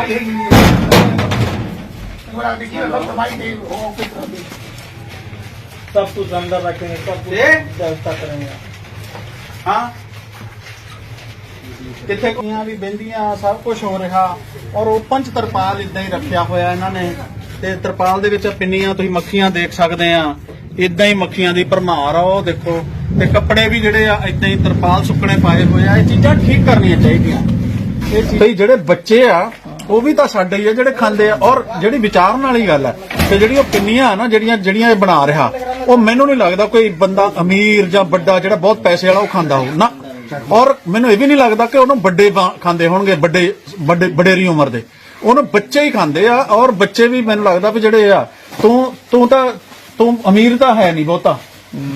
दवाई है पूरा देखिए सब दवाई दे हो सब कुछ अंदर रखेंगे सब कुछ ये? व्यवस्था करेंगे ਹਾਂ ਕਿੱਥੇ ਕੁਈਆਂ ਵੀ ਬਹਿੰਦੀਆਂ ਸਭ ਕੁਝ ਹੋ ਰਿਹਾ ਔਰ ਓਪਨ ਚ ਤਰਪਾਲ ਇਦਾਂ ਹੀ ਰੱਖਿਆ ਹੋਇਆ ਇਹਨਾਂ ਨੇ ਤੇ ਤਰਪਾਲ ਦੇ ਵਿੱਚ ਪਿੰਨੀਆਂ ਤੁਸੀਂ ਮੱਖੀਆਂ ਦੇਖ ਸਕਦੇ ਆ ਇਦਾਂ ਹੀ ਮੱਖੀਆਂ ਦੀ ਭਰਮਾਰ ਆ ਉਹ ਦੇਖੋ ਤੇ ਕੱਪੜੇ ਵੀ ਜਿਹੜੇ ਆ ਇਦਾਂ ਹੀ ਤਰਪਾਲ ਸੁੱਕਣੇ ਪਾਏ ਹੋਏ ਆ ਇਹ ਚੀਜ਼ਾਂ ਠੀਕ ਕਰਨੀਆਂ ਚਾਹੀਦੀਆਂ ਇਹ ਚੀਜ਼ ਬਈ ਜਿਹੜੇ ਬੱਚੇ ਆ ਉਹ ਵੀ ਤਾਂ ਸਾਡੇ ਹੀ ਆ ਜਿਹੜੇ ਖਾਂਦੇ ਆ। ਔਰ ਜਿਹੜੀ ਵਿਚਾਰਨ ਵਾਲੀ ਗੱਲ ਹੈ ਤੇ ਜਿਹੜੀ ਉਹ ਪਿੰਨੀਆਂ ਨਾ, ਜਿਹੜੀਆਂ ਜਿਹੜੀਆਂ ਇਹ ਬਣਾ ਰਿਹਾ, ਉਹ ਮੈਨੂੰ ਨਹੀਂ ਲੱਗਦਾ ਕੋਈ ਬੰਦਾ ਅਮੀਰ ਜਾਂ ਵੱਡਾ ਜਿਹੜਾ ਬਹੁਤ ਪੈਸੇ ਵਾਲਾ ਉਹ ਖਾਂਦਾ ਹੋ ਨਾ। ਔਰ ਮੈਨੂੰ ਇਹ ਵੀ ਨਹੀਂ ਲੱਗਦਾ ਕਿ ਉਹਨੂੰ ਵੱਡੇ ਖਾਂਦੇ ਹੋਣਗੇ, ਵੱਡੇ ਵੱਡੇ ਵਡੇਰੀ ਉਮਰ ਦੇ। ਉਹਨੂੰ ਬੱਚੇ ਹੀ ਖਾਂਦੇ ਆ, ਔਰ ਬੱਚੇ ਵੀ ਮੈਨੂੰ ਲੱਗਦਾ ਵੀ ਜਿਹੜੇ ਆ, ਤੂੰ ਤੂੰ ਤਾਂ ਤੂੰ ਅਮੀਰ ਤਾਂ ਹੈ ਨਹੀਂ ਬਹੁਤਾ।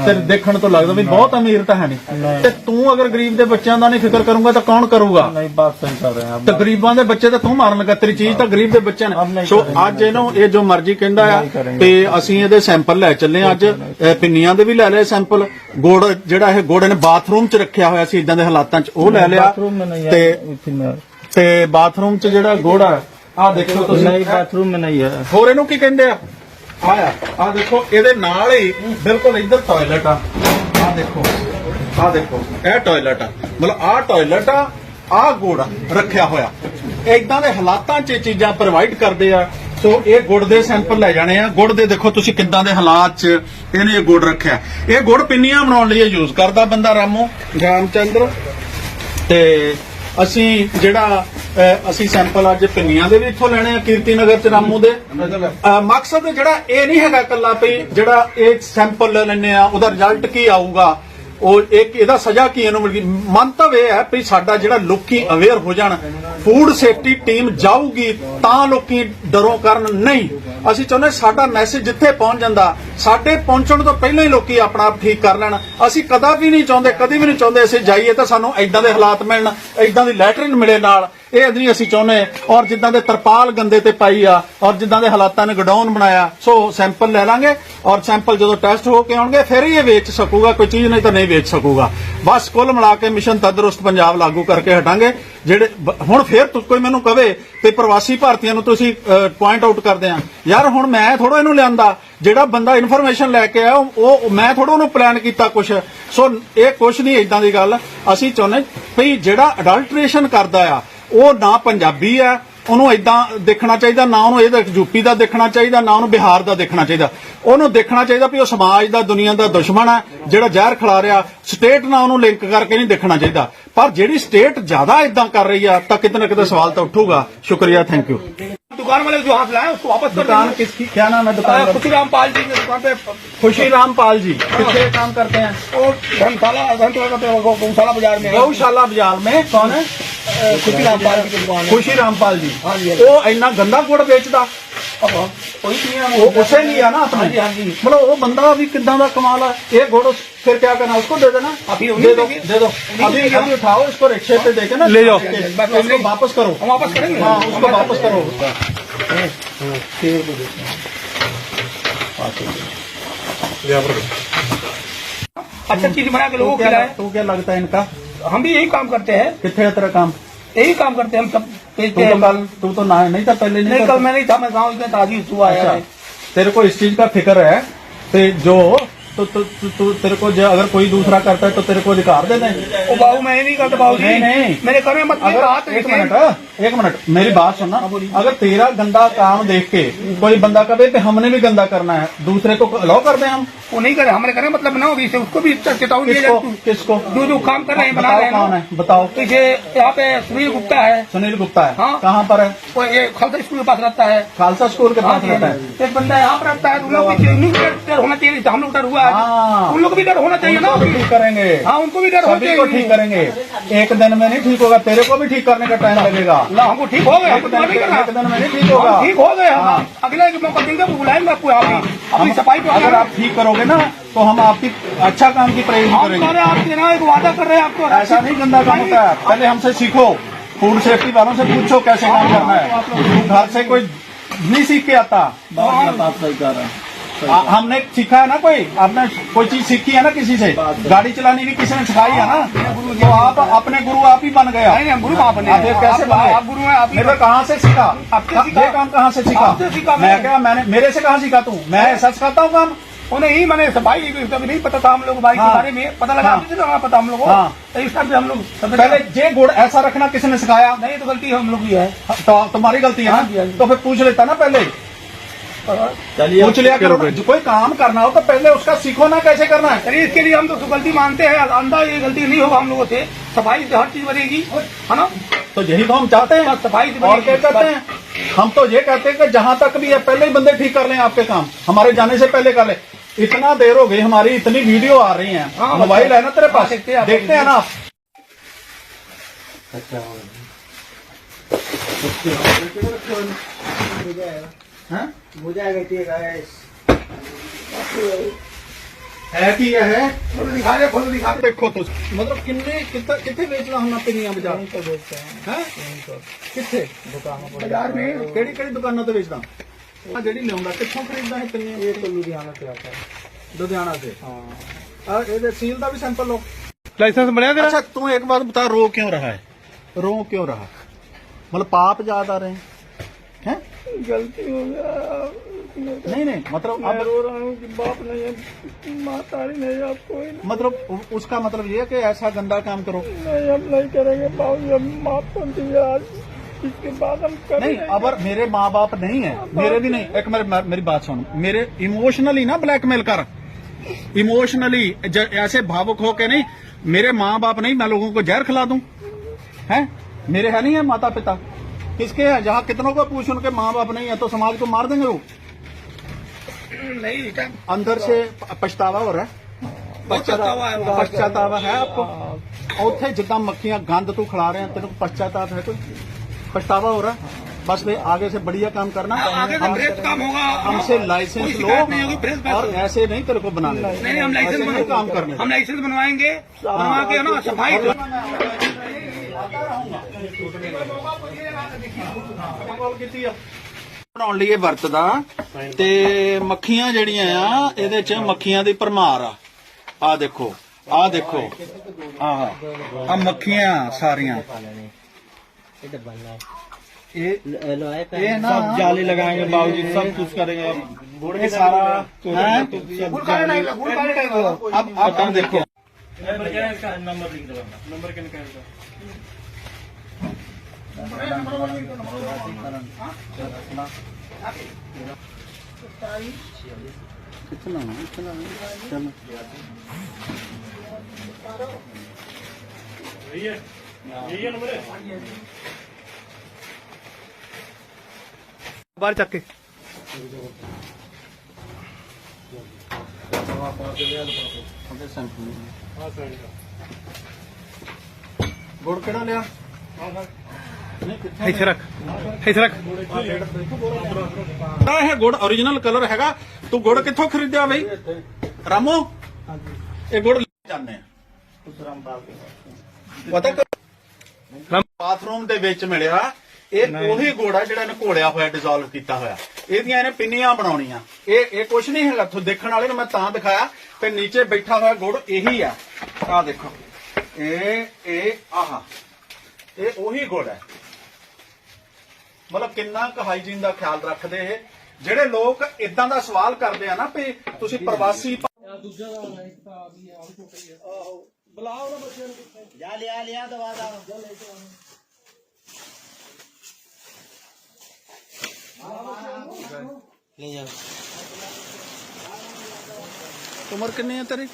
ਸਿਰ ਦੇਖਣ ਤੋਂ ਲੱਗਦਾ ਵੀ ਬਹੁਤ ਅਮੀਰ ਤਾਂ ਹੈ ਨਹੀਂ। ਤੇ ਤੂੰ ਅਗਰ ਗਰੀਬ ਦੇ ਬੱਚਿਆਂ ਦਾ ਨਹੀਂ ਫਿਕਰ ਕਰੂੰਗਾ ਤਾਂ ਕੌਣ ਕਰੂਗਾ? ਨਹੀਂ ਬਾਤ ਸਹੀ ਕਰ ਰਹੇ। ਆ ਤੇ ਗਰੀਬਾਂ ਦੇ ਬੱਚੇ ਤਾਂ ਤੂੰ ਮਾਰਨ ਲੱਗਾ ਚੀਜ਼ ਤਾਂ ਗਰੀਬ ਦੇ ਬੱਚਿਆਂ ਨੇ। ਸੋ ਅੱਜ ਇਹਨੂੰ ਇਹ ਜੋ ਮਰਜ਼ੀ ਕਹਿੰਦਾ ਆ ਤੇ ਅਸੀਂ ਇਹਦੇ ਸੈਂਪਲ ਲੈ ਚੱਲੇ ਅੱਜ। ਪਿੰਨੀਆਂ ਦੇ ਵੀ ਲੈ ਲਏ ਸੈਂਪਲ। ਗੋੜ ਜਿਹੜਾ ਇਹ ਗੋੜ ਨੇ ਬਾਥਰੂਮ 'ਚ ਰੱਖਿਆ ਹੋਇਆ ਸੀ ਇਦਾਂ ਦੇ ਹਾਲਾਤਾਂ 'ਚ ਉਹ ਲੈ ਲਿਆ। ਤੇ ਤੇ ਬਾਥਰੂਮ 'ਚ ਜਿਹੜਾ ਗੋੜਾ ਆ ਦੇਖੋ ਤੁਸੀਂ। ਬਾਥਰੂਮ ਮੇ ਨਹੀਂ ਹੈ। ਹੋਰ ਇਹਨੂੰ ਕੀ ਕਹਿੰਦੇ ਆ? ਆਇਆ। ਆ ਦੇਖੋ ਇਹਦੇ ਨਾਲ ਹੀ ਬਿਲਕੁਲ ਇੱਧਰ ਟਾਇਲਟ ਆ। ਆ ਦੇਖੋ ਆ ਦੇਖੋ ਇਹ ਟਾਇਲਟ ਆ। ਮਤਲਬ ਆ ਟਾਇਲਟ ਆ ਆ ਗੁੜ ਰੱਖਿਆ ਹੋਇਆ। ਇਦਾਂ ਦੇ ਹਾਲਾਤਾਂ 'ਚ ਚੀਜ਼ਾਂ ਪ੍ਰੋਵਾਈਡ ਕਰਦੇ ਆ। ਸੋ ਇਹ ਗੁੜ ਦੇ ਸੈਂਪਲ ਲੈ ਜਾਣੇ ਆ। ਗੁੜ ਦੇ ਦੇਖੋ ਤੁਸੀਂ ਕਿੱਦਾਂ ਦੇ ਹਾਲਾਤ 'ਚ ਇਹਨੇ ਇਹ ਗੁੜ ਰੱਖਿਆ। ਇਹ ਗੁੜ ਪਿੰਨੀਆਂ ਬਣਾਉਣ ਲਈ ਯੂਜ਼ ਕਰਦਾ ਬੰਦਾ ਰਾਮੋ। ਰਾਮਚੰਦਰ। ਤੇ ਅਸੀਂ ਜਿਹੜਾ ਅਸੀਂ ਸੈਂਪਲ ਅੱਜ ਪਿੰਨੀਆਂ ਦੇ ਵੀ ਇੱਥੋਂ ਲੈਣੇ ਆ ਕੀਰਤੀ ਨਗਰ ਚ ਰਾਮੂ ਦੇ। ਮਕਸਦ ਜਿਹੜਾ ਇਹ ਨਹੀਂ ਹੈਗਾ ਕੱਲਾ ਵੀ ਜਿਹੜਾ ਇਹ ਸੈਂਪਲ ਲੈ ਲੈਣੇ ਆ, ਉਹਦਾ ਰਿਜ਼ਲਟ ਕੀ ਆਊਗਾ? ਉਹ ਇੱਕ, ਇਹਦਾ ਸਜ਼ਾ ਕੀ ਇਹਨੂੰ ਮਿਲਦੀ ਮੰਤਵ ਇਹ ਹੈ ਵੀ ਸਾਡਾ ਜਿਹੜਾ ਲੋਕੀ ਅਵੇਅਰ ਹੋ ਜਾਣ ਫੂਡ ਸੇਫਟੀ ਟੀਮ ਜਾਊਗੀ, ਤਾਂ ਲੋਕੀ ਡਰੋਂ ਕਰਨ ਨਹੀਂ। ਅਸੀਂ ਚਾਹੁੰਦੇ ਸਾਡਾ ਮੈਸੇਜ ਜਿੱਥੇ ਪਹੁੰਚ ਜਾਂਦਾ, ਸਾਡੇ ਪਹੁੰਚਣ ਤੋਂ ਪਹਿਲਾਂ ਹੀ ਲੋਕੀ ਆਪਣਾ ਆਪ ਠੀਕ ਕਰ ਲੈਣ। ਅਸੀਂ ਕਦਾ ਵੀ ਨਹੀਂ ਚਾਹੁੰਦੇ, ਕਦੀ ਵੀ ਨਹੀਂ ਚਾਹੁੰਦੇ ਅਸੀਂ ਜਾਈਏ ਤਾਂ ਸਾਨੂੰ ਐਦਾਂ ਦੇ ਹਾਲਾਤ ਮਿਲਣ ਐਦਾਂ ਦੀ ਲੈਟਰਿਨ ਮਿਲੇ ਨਾਲ। ਇਹ ਨਹੀਂ ਅਸੀਂ ਚਾਹੁੰਦੇ। ਔਰ ਜਿੱਦਾਂ ਦੇ ਤਰਪਾਲ ਗੰਦੇ ਤੇ ਪਾਈ ਆ, ਔਰ ਜਿੱਦਾਂ ਦੇ ਹਾਲਾਤਾਂ ਨੇ ਗਡਾਊਨ ਬਣਾਇਆ, ਸੋ ਸੈਂਪਲ ਲੈ ਲਾਂਗੇ। ਔਰ ਸੈਂਪਲ ਜਦੋਂ ਟੈਸਟ ਹੋ ਕੇ ਆਉਣਗੇ, ਫਿਰ ਹੀ ਇਹ ਵੇਚ ਸਕੂਗਾ, ਕੋਈ ਚੀਜ਼ ਨਹੀਂ ਤਾਂ ਨਹੀਂ ਵੇਚ ਸਕੂਗਾ। ਬਸ ਕੁੱਲ ਮਿਲਾ ਕੇ ਮਿਸ਼ਨ ਤੰਦਰੁਸਤ ਪੰਜਾਬ ਲਾਗੂ ਕਰਕੇ ਹਟਾਂਗੇ। ਜਿਹੜੇ ਹੁਣ ਫੇਰ ਕੋਈ ਮੈਨੂੰ ਕਵੇ ਤੇ ਪ੍ਰਵਾਸੀ ਭਾਰਤੀਆਂ ਨੂੰ ਤੁਸੀਂ ਪੁਆਇੰਟ ਆਊਟ ਕਰਦੇ ਆ। ਯਾਰ, ਹੁਣ ਮੈਂ ਥੋੜਾ ਇਹਨੂੰ ਲਿਆਂਦਾ। ਜਿਹੜਾ ਬੰਦਾ ਇਨਫੋਰਮੇਸ਼ਨ ਲੈ ਕੇ ਆਇਆ, ਉਹ ਮੈਂ ਥੋੜਾ ਉਹਨੂੰ ਪਲਾਨ ਕੀਤਾ ਕੁਛ। ਸੋ ਇਹ ਕੁਛ ਨਹੀਂ ਇਦਾਂ ਦੀ ਗੱਲ। ਅਸੀਂ ਚਾਹੁੰਦੇ ਵੀ ਜਿਹੜਾ ਅਡਲਟ੍ਰੇਸ਼ਨ ਕਰਦਾ ਆ, ਉਹ ਨਾ ਪੰਜਾਬੀ ਆ, ਉਹਨੂੰ ਇਦਾਂ ਦੇਖਣਾ ਚਾਹੀਦਾ, ਨਾ ਉਹਨੂੰ ਇਹਦਾ ਯੂਪੀ ਦਾ ਦੇਖਣਾ ਚਾਹੀਦਾ, ਨਾ ਉਹਨੂੰ ਬਿਹਾਰ ਦਾ ਦੇਖਣਾ ਚਾਹੀਦਾ। ਉਹਨੂੰ ਦੇਖਣਾ ਚਾਹੀਦਾ ਵੀ ਉਹ ਸਮਾਜ ਦਾ, ਦੁਨੀਆ ਦਾ ਦੁਸ਼ਮਣ ਹੈ ਜਿਹੜਾ ਜ਼ਹਿਰ ਖਿਲਾ ਰਿਹਾ। ਸਟੇਟ ਨਾਲ ਉਹਨੂੰ ਲਿੰਕ ਕਰਕੇ ਨਹੀਂ ਦੇਖਣਾ ਚਾਹੀਦਾ। ਪਰ ਜਿਹੜੀ ਸਟੇਟ ਜ਼ਿਆਦਾ ਇਦਾਂ ਕਰ ਰਹੀ ਆ ਤਾਂ ਕਿਤੇ ਨਾ ਕਿਤੇ ਸਵਾਲ ਤਾਂ ਉੱਠੂਗਾ ਸ਼ੁਕਰੀਆ ਥੈਂਕ ਯੂ दुकान वाले जो हाथ लाए उसको वापस कर दुकान किसकी क्या नाम है देंगे दुकान का? खुशीराम पाल जी की दुकान पे खुशी राम पाल जी कितने काम करते हैं वो धर्मशाला धर्मशाला करते हैं, गौ- गौशाला बाजार में है। गौशाला बाजार में कौन है अ, खुशीराम पाल जी की दुकान है खुशी रामपाल जी हाँ जी, हाँ जी। ਉਹ ਇੰਨਾ ਗੰਦਾ ਗੁੜ ਵੇਚਦਾ अब हम कोई नहीं है ਉਹ ਉਸੇ ਲਿਆ ਨਾ ਆਪਣੇ हाँ जी हाँ जी मतलब वो बंदा भी कितना का कमाल है ये घोड़ो फिर क्या करना उसको दे देना अभी दे उन्हीं दो देंगे। दे दो उन्हीं अभी देंगे। अभी उठाओ इसको रिक्शे पे देके ना ले जाओ। इसको उसको वापस करो हम वापस करेंगे हाँ उसको वापस करो अच्छा चीज बना के लोगों तो को क्या खिलाए तो क्या लगता है इनका हम भी यही काम करते हैं कितने है तेरा काम यही काम करते हैं हम सब तू बेचते तो हैं कल तू तो ना नहीं था पहले नहीं नहीं था कल मैं नहीं था मैं गाँव में ताजी सुबह आया अच्छा है तेरे को इस चीज का फिक्र है ते जो तो तु, तु, तु, तेरे को जो अगर कोई दूसरा करता है तो तेरे को अधिकार दे दें ओ बाबू मैं ये नहीं करता बाबू जी नहीं, नहीं। मेरे घर में मत अगर हाथ एक रखे। मिनट एक मिनट मेरी बात सुनना अगर तेरा गंदा काम देख के कोई बंदा कहे कि हमने भी गंदा करना है दूसरे को अलाउ कर दें हम वो नहीं करे हमारे करे मतलब ना होगी उसको भी चेतावनी किसको? किसको? जो जो काम कर रहे हैं बना रहे हैं बताओ। तो इसे यहाँ पे सुनील गुप्ता है। सुनील गुप्ता है। हाँ। कहाँ पर है? वो ये खालसा स्कूल के पास रहता है। खालसा स्कूल के हाँ पास रहता है। एक बंदा यहाँ पर रहता है तो उन लोग डर होना चाहिए हम लोग डर हुआ हाँ। है। उन लोग भी डर होना चाहिए ना। ठीक करेंगे। हाँ उनको भी डर होना चाहिए। ठीक करेंगे। एक दिन में नहीं ठीक होगा तेरे को भी ठीक करने का टाइम लगेगा। ना हमको ठीक हो गए एक दिन नहीं करना। एक दिन में नहीं ठीक होगा। ठीक हो गए हम हाँ। अगले मौका देंगे तो बुलाएँगे आपको अपनी सफ़ाई अगर आप ठीक करोगे ना तो हम आपकी अच्छा काम की प्रेरित हम करेंगे। आपके ना एक वादा कर रहे हैं आपको ऐसा नहीं गंदा काम होता है। पहले हमसे सीखो फ़ूड सेफ्टी वालों से पूछो कैसे काम करना है। घर से कोई नहीं सीख के आता। सही कर रहे हैं। आ, हमने सीखा है ना कोई? आपने कोई चीज़ सीखी है ना किसी से? गाड़ी चलानी भी किसी ने सिखाई है ना? तो आप अपने गुरु आप ही बन गए नहीं, गुरु आप ये कैसे आप- बने? आप गुरु हैं, आप ही मेरे कहाँ से सीखा? ये काम कहाँ से सीखा? मैं। क्या मैंने मेरे से कहाँ सीखा तू? मैं ऐसा सिखाता हूँ काम? उन्हें ही मैंने भाई कभी नहीं पता था हम लोग भाई हाँ, के हाँ। बारे में पता लगा हाँ। ना पता हम लोग हाँ। तो इस हम लोग पहले जे ये गुड़ ऐसा रखना किसी ने सिखाया नहीं तो गलती हम लोग की है तो तुम्हारी गलती है हाँ जी, हाँ जी। तो फिर पूछ लेता ना पहले चलिए पूछ लिया करो। जो कोई काम करना हो तो पहले उसका सीखो ना कैसे करना है। अरे इसके लिए हम तो गलती मानते हैं। अंधा ये गलती नहीं होगा हम लोगों से। सफ़ाई हर चीज़ बनेगी। है ना? तो यही तो हम चाहते हैं। सफ़ाई और क्या कहते हैं? हम तो ये कहते हैं कि जहाँ तक भी है पहले ही बंदे ठीक कर लें आपके काम। हमारे जाने से पहले कर ले। इतना देर हो गई हमारी इतनी वीडियो आ रही है। हाँ, मोबाइल है ना तेरे पास? देखते हैं आप। देखते हाँ हो जाएगा ठीक है है कि यह है फोटो दिखा दे फोटो दिखा देखो तो मतलब कितने कितना कितने बेचना हम अपने यहाँ बाजार में बेचते हैं कितने दुकानों बाजार में केड़ी केड़ी दुकानों तो बेचता हाँ जेडी लिया कितों खरीदना है तेन ये तो लुधियाना से आता है लुधियाना से हाँ और सील का भी सैंपल लो लाइसेंस बनया अच्छा तू एक बात बता रो क्यों रहा है रो क्यों रहा मतलब पाप याद आ रहे हैं गलती हो गया। नहीं नहीं मतलब मैं रो रहा हूँ कि बाप नहीं है माता नहीं है अब कोई। मतलब उसका मतलब ये है कि ऐसा गंदा काम करो। नहीं हम नहीं करेंगे बाबू हम माफ़ कर दिए आज। इसके बाद हम नहीं करेंगे अगर मेरे माँ बाप नहीं है मेरे भी नहीं। एक मेरे मेरी बात सुन। मेरे इमोशनली ना ब्लैकमेल कर। इमोशनली ऐसे भावुक हो के नहीं मेरे माँ बाप नहीं मैं लोगों को जहर खिला दूँ। हैं? मेरे है नहीं है माता पिता किसके हैं? जहाँ कितनों को पूछ उनके माँ बाप नहीं है तो समाज को मार देंगे वो? नहीं अंदर से पछतावा हो रहा है। पछतावा है आपको। उथे जितना मक्खियाँ गंद तू खड़ा रहे हैं तेरे को पश्चाताप है कोई? पछतावा हो रहा है? बस वे आगे से बढ़िया काम करना। हमसे लाइसेंस लो और ऐसे नहीं तेरे को बनाने नहीं हम लाइसेंस काम करने। हम लाइसेंस बनवाएँगे सफ़ाई ਬਣਾਉਣ ਲਈ ਇਹ ਵਰਤਦਾ ਤੇ ਮੱਖੀਆਂ ਜਿਹੜੀਆਂ ਆ ਇਹਦੇ ਚ ਮੱਖੀਆਂ ਦੀ ਭਰਮਾਰ ਆ ਆ ਦੇਖੋ ਆ ਦੇਖੋ ਆਹ ਆ ਮੱਖੀਆਂ ਸਾਰੀਆਂ ਇਹ ਇਹ ਨਾ सब जाली लगाएंगे बाबूजी सब कुछ करेंगे अब ਇਹ सारा हैं? गुड़ काले नहीं गुड़ काले नहीं होगा अब अब अब देखो नंबर क्या है इसका नंबर लिख दो नंबर क्या है इसका कितना कितना चलो बाहर ਇਹ ਗੁੜ origignal ਕਲਰ ਹੈਗਾ। ਤੂੰ ਗੁੜ ਕਿੱਥੋਂ ਖਰੀਦਿਆ ਬਈ? ਰਾਮੋ? ਇਹ ਗੁੜ ਲੈ ਜਾਂਦੇ ਪਤਾ ਬਾਥਰੂਮ ਦੇ ਵਿੱਚ ਮਿਲਿਆ। ਇਹ ਉਹੀ ਗੁੜ ਆ ਜਿਹੜਾ ਇਹਨੇ ਘੋਲਿਆ ਹੋਇਆ ਡਿਸੋਲਵ ਕੀਤਾ ਹੋਇਆ। ਇਹਦੀਆਂ ਇਹਨੇ ਪਿੰਨੀਆਂ ਬਣਾਉਣੀਆਂ। ਇਹ ਇਹ ਕੁਝ ਨਹੀਂ ਹੈਗਾ। ਤੂੰ ਦੇਖਣ ਵਾਲੇ ਨੂੰ ਮੈਂ ਤਾਂ ਦਿਖਾਇਆ ਤੇ ਨੀਚੇ ਬੈਠਾ ਹੋਇਆ ਗੁੜ ਇਹੀ ਆ। ਆ ਦੇਖੋ। ਇਹ ਇਹ ਆਹ। ਇਹ ਉਹੀ ਗੁੜ ਹੈ। ਮਤਲਬ ਕਿੰਨਾ ਕੁ ਹਾਈਜੀਨ ਦਾ ਖਿਆਲ ਰੱਖਦੇ ਇਹ। ਜਿਹੜੇ ਲੋਕ ਇਦਾਂ ਦਾ ਸਵਾਲ ਕਰਦੇ ਆ ਨਾ ਵੀ ਤੁਸੀਂ ਪ੍ਰਵਾਸੀ ਲੈ ਜਾ। ਉਮਰ ਕਿੰਨੀ ਹੈ ਤੇਰੀ?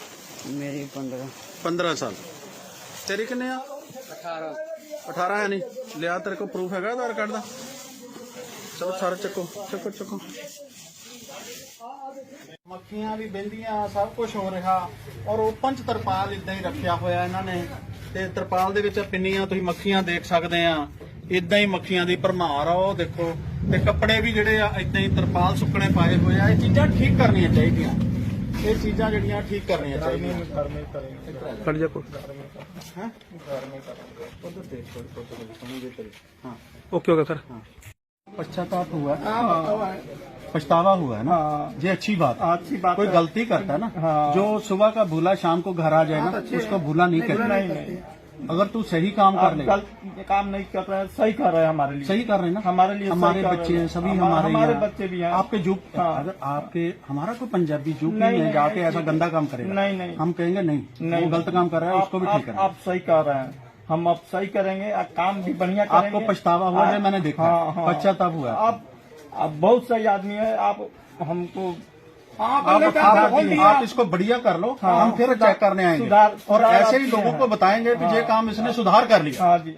ਮੇਰੀ 15 15 ਸਾਲ। ਤੇਰੀ ਕਿੰਨੀ ਆ? 18 18 ਹੈ ਨਹੀਂ ਲਿਆ ਤੇਰੇ ਕੋਲ ਪ੍ਰੂਫ ਹੈਗਾ ਆਧਾਰ ਕਾਰਡ ਦਾ? ਚਲੋ ਸਾਰਾ ਚੱਕੋ ਚੱਕੋ ਚੱਕੋ। ਮੱਖੀਆਂ ਵੀ ਬੈੰਦੀਆਂ ਸਭ ਕੁਝ ਹੋ ਰਿਹਾ। ਔਰ ਉਹ ਪੰਜ ਤਰਪਾਲ ਇਦਾਂ ਹੀ ਰੱਖਿਆ ਹੋਇਆ ਇਹਨਾਂ ਨੇ। ਤੇ ਤਰਪਾਲ ਦੇ ਵਿੱਚ ਪਿੰਨੀਆਂ ਤੁਸੀਂ ਮੱਖੀਆਂ ਦੇਖ ਸਕਦੇ ਆ। ਇਦਾਂ ਹੀ ਮੱਖੀਆਂ ਦੀ ਭਰਮਾਰ ਆ ਉਹ ਦੇਖੋ। ਤੇ ਕੱਪੜੇ ਵੀ ਜਿਹੜੇ ਆ ਇਦਾਂ ਹੀ ਤਰਪਾਲ ਸੁੱਕਣੇ ਪਾਏ ਹੋਏ ਆ ਇਹ ਚੀਜ਼ਾਂ ਠੀਕ ਕਰਨੀਆਂ ਚਾਹੀਦੀਆਂ ਇਹ ਚੀਜ਼ਾਂ ਜਿਹੜੀਆਂ ਠੀਕ ਕਰਨੀਆਂ ਚਾਹੀਦੀਆਂ घर में करेंगे कट जा को ਹੈਂ घर में करेंगे ਉਧਰ ਦੇਖ ਕੋਈ ਫੋਟੋ ਸਮਝੇ ਤੇਰੀ ਹਾਂ ओके ओके सर पश्चाताप हुआ हाँ पछतावा हुआ है ना हाँ। ये अच्छी बात है अच्छी बात कोई है। गलती करता है ना हाँ। जो सुबह का भूला शाम को घर आ जाए हाँ, ना तो अच्छी उसको है। भूला नहीं नहीं करना नहीं अगर तू सही काम कर ले गलत काम नहीं कर रहे हैं सही कर रहे हैं हमारे लिए सही कर रहे हैं ना हमारे लिए हमारे बच्चे हैं। हैं सभी हमारे हमारे बच्चे भी हैं। आपके जुग हाँ। अगर आपके हमारा कोई पंजाबी जुग नहीं, है जाके ऐसा गंदा काम करेगा नहीं, नहीं। हम कहेंगे नहीं गलत काम कर रहा है उसको भी ठीक करना आप सही कर रहे हैं हम अब सही करेंगे काम भी बढ़िया करेंगे आपको पछतावा हुआ है मैंने देखा हाँ, हाँ। पश्चाताप हुआ आप बहुत सही आदमी है आप हमको आप, आप- आप, बोल दिया। आप इसको बढ़िया कर लो हाँ। हम फिर चेक करने आएंगे सुधार- और सुधार ऐसे ही अच्छे लोगों हैं। को बताएंगे कि ये काम इसने सुधार कर लिया हाँ जी